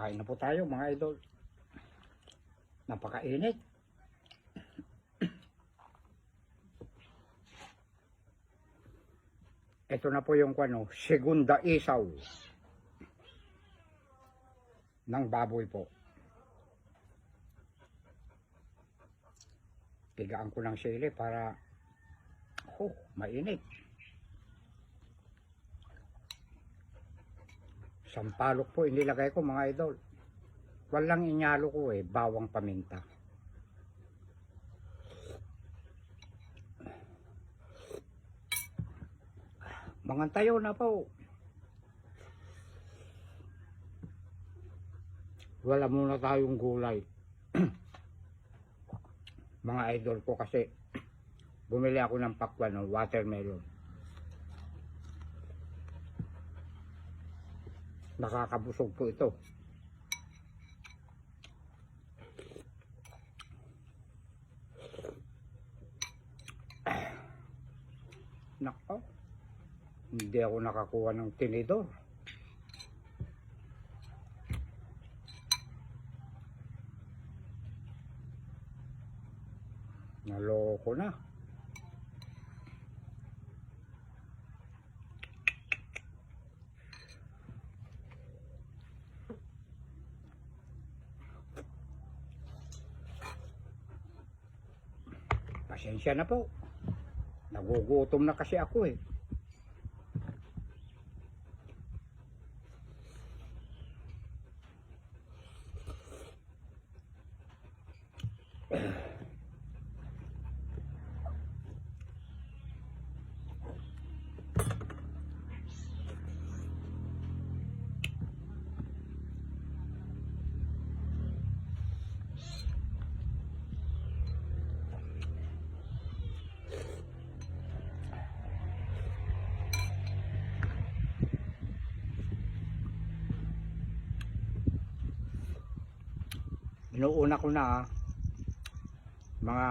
Kain na po tayo mga idol. Napakainit. Ito na po yung ano, segunda isaw ng baboy po. Tigaan ko ng sili para oh, mainit. Sampalok po inilagay ko mga idol. Walang inyalo ko eh, bawang paminta. Mga tayo na po. Wala muna tayong gulay. Mga idol ko kasi bumili ako ng pakwan ng watermelon. Nakakabusog po ito. Nako. Hindi ako nakakuha ng tinidor. Naloko na. Pasensya na po. Nagugutom na kasi ako eh. Inuuna ko na ah, mga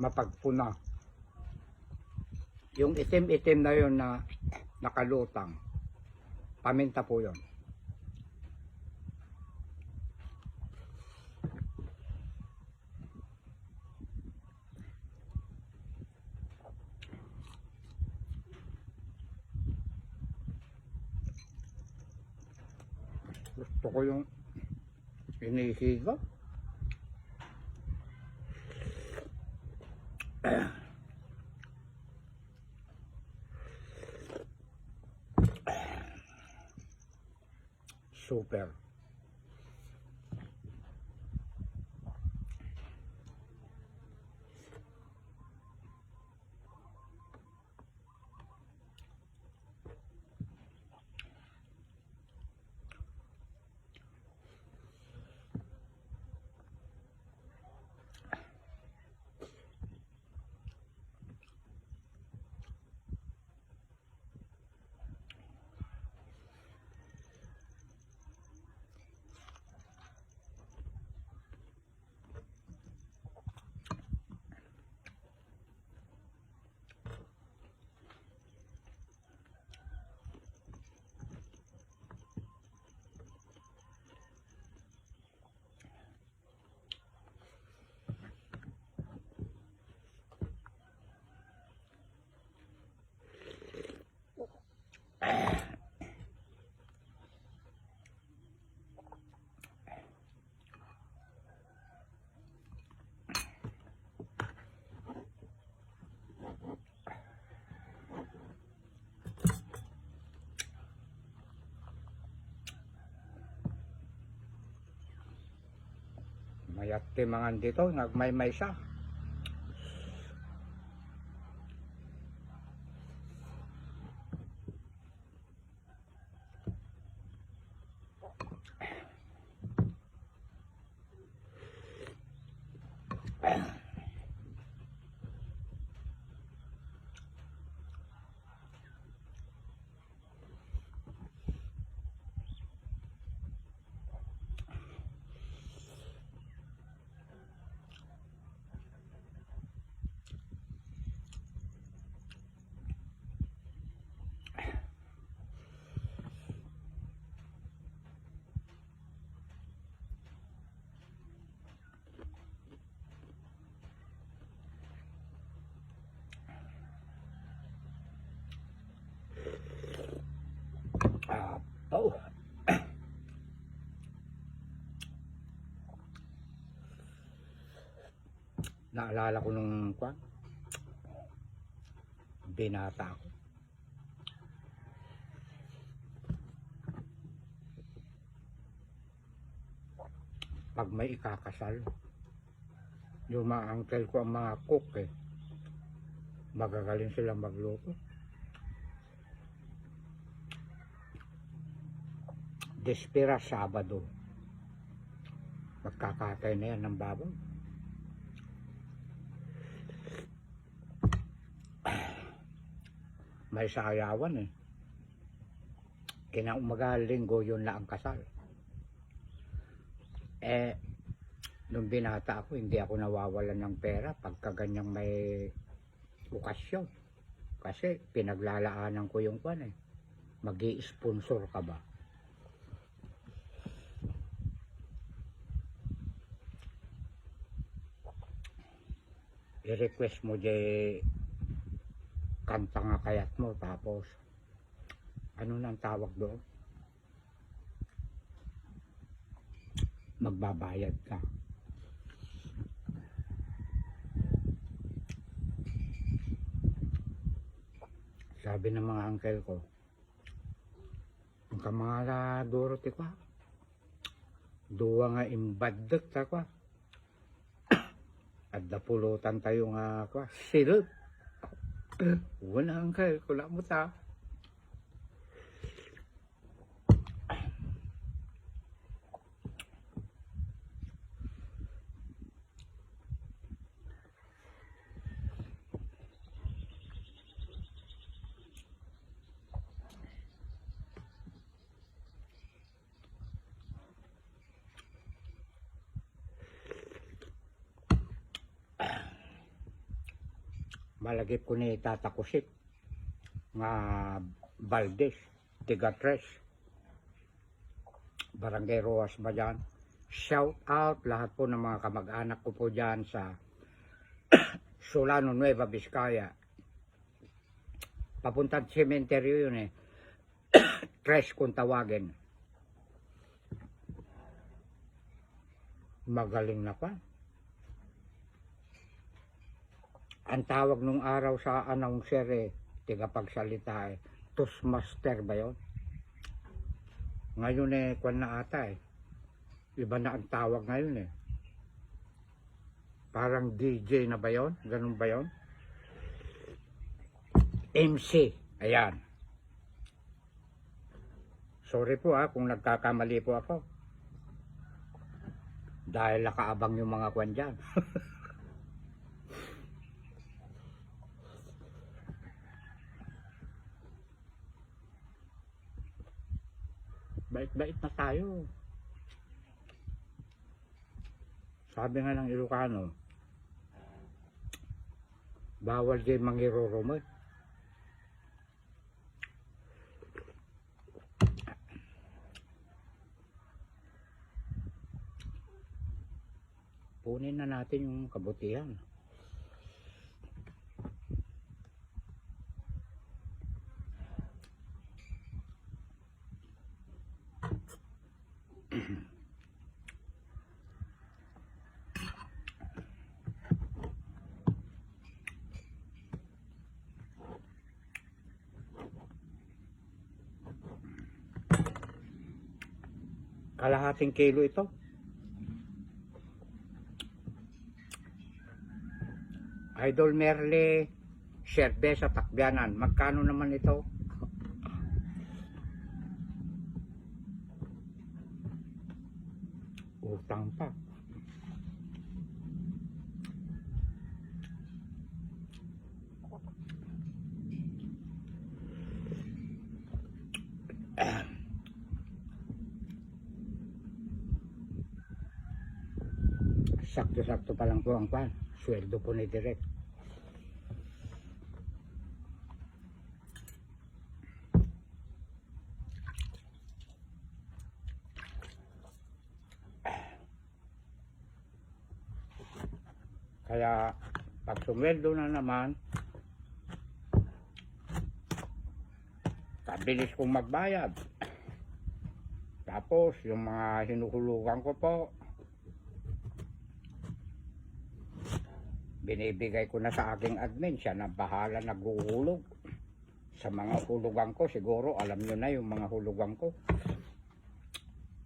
mapagpuna. Yung itim-itim na yon na nakalutang. Paminta po yon. Gusto ko yung 1,92. Super. Mayat timangan dito, nagmay-may siya. Naalala ko nung kwan. Binata ako. Pag may ikakasal, yung mga uncle ko ang mga cook eh. Magagaling silang magluto. Despera Sabado. Magkakatay na yan ng baboy. May sayawan eh. Kinaumaga linggo yun na ang kasal. Eh, nung binata ako, hindi ako nawawalan ng pera pagka ganyang may okasyon. Kasi pinaglalaanan ko yung kwan eh. mag sponsor ka ba? i-request mo di kanta nga kayat mo tapos ano nang tawag doon? Magbabayad ka. Sabi ng mga uncle ko ang kamala ti kwa? Duwa nga imbadek ta kwa? At napulutan tayo nga kwa? Silot wala uncle kula mo ta malagip ko ni Tata Kusik nga Valdez, tiga Tres Barangay Roas ba dyan? Shout out lahat po ng mga kamag-anak ko po dyan sa Solano Nueva Vizcaya. Papuntang cementerio yun eh. Tres kung tawagin. Magaling na pa. Ang tawag nung araw sa announcer eh, tiga pagsalita eh, Toastmaster ba yun? Ngayon eh, kwan na ata eh. Iba na ang tawag ngayon eh. Parang DJ na ba yun? Ganun ba yun? MC. Ayan. Sorry po ah, kung nagkakamali po ako. Dahil nakaabang yung mga kwan dyan. Bait-bait na tayo. Sabi nga ng Ilocano, bawal din mangiroromot. Punin na natin yung kabutihan. Kalahating kilo ito. Idol Merle Cerveza Takbianan. Magkano naman ito? Utang pa. Sakto-sakto pa lang po ang pan. Sweldo po ni Direk. Kaya pag sumweldo na naman, kabilis kong magbayad. Tapos, yung mga hinuhulugan ko po, binibigay ko na sa aking admin. Siya na bahala naghuhulog. Sa mga hulugan ko, siguro alam nyo na yung mga hulugan ko.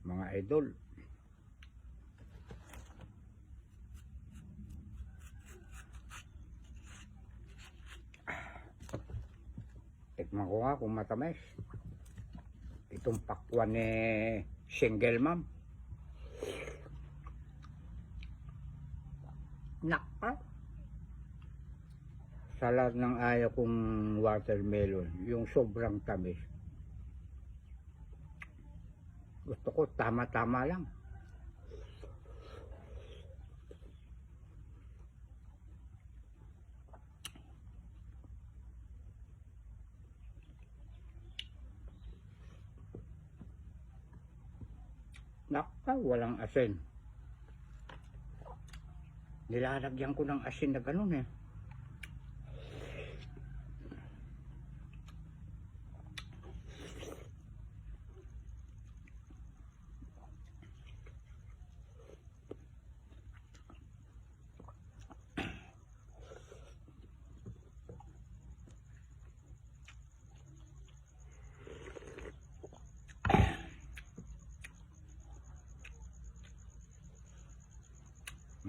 Mga idol. Tikman ko nga kung matamis. Itong pakwan ni single mom. Naka. Sa lahat ng ayaw kong watermelon, yung sobrang tamis. Gusto ko tama-tama lang. Naka, walang asin. Nilalagyan ko ng asin na ganun eh.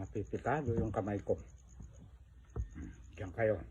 Mapipitado yung kamay ko. Diyan kayo.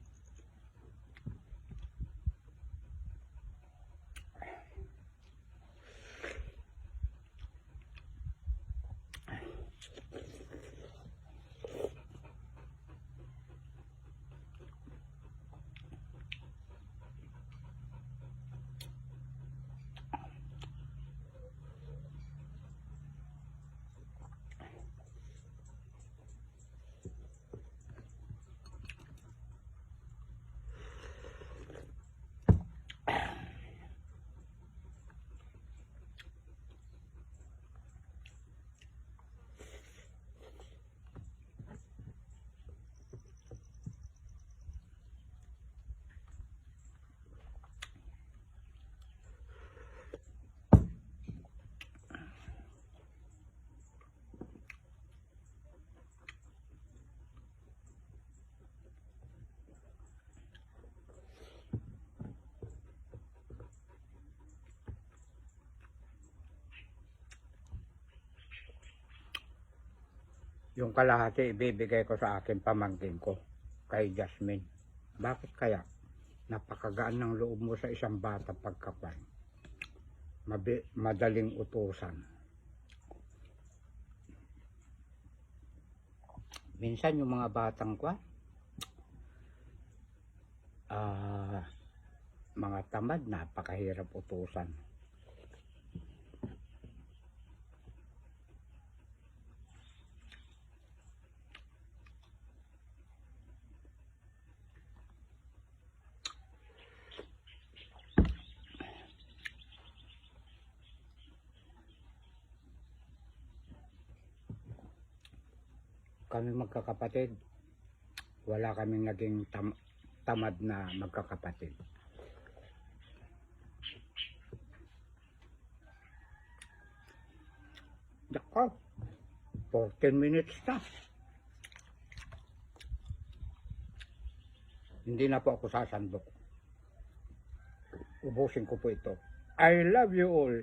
Yung kalahati ibibigay ko sa akin pamangkin ko kay Jasmine. Bakit kaya? Napakagaan ng loob mo sa isang bata pagkapan. Mabi, madaling utusan. Minsan yung mga batang kwa, ah, mga tamad, napakahirap utusan. Kami magkakapatid, wala kaming naging tam- tamad na magkakapatid. Dako, 14 minutes na. Hindi na po ako sasandok. Ubusin ko po ito. I love you all.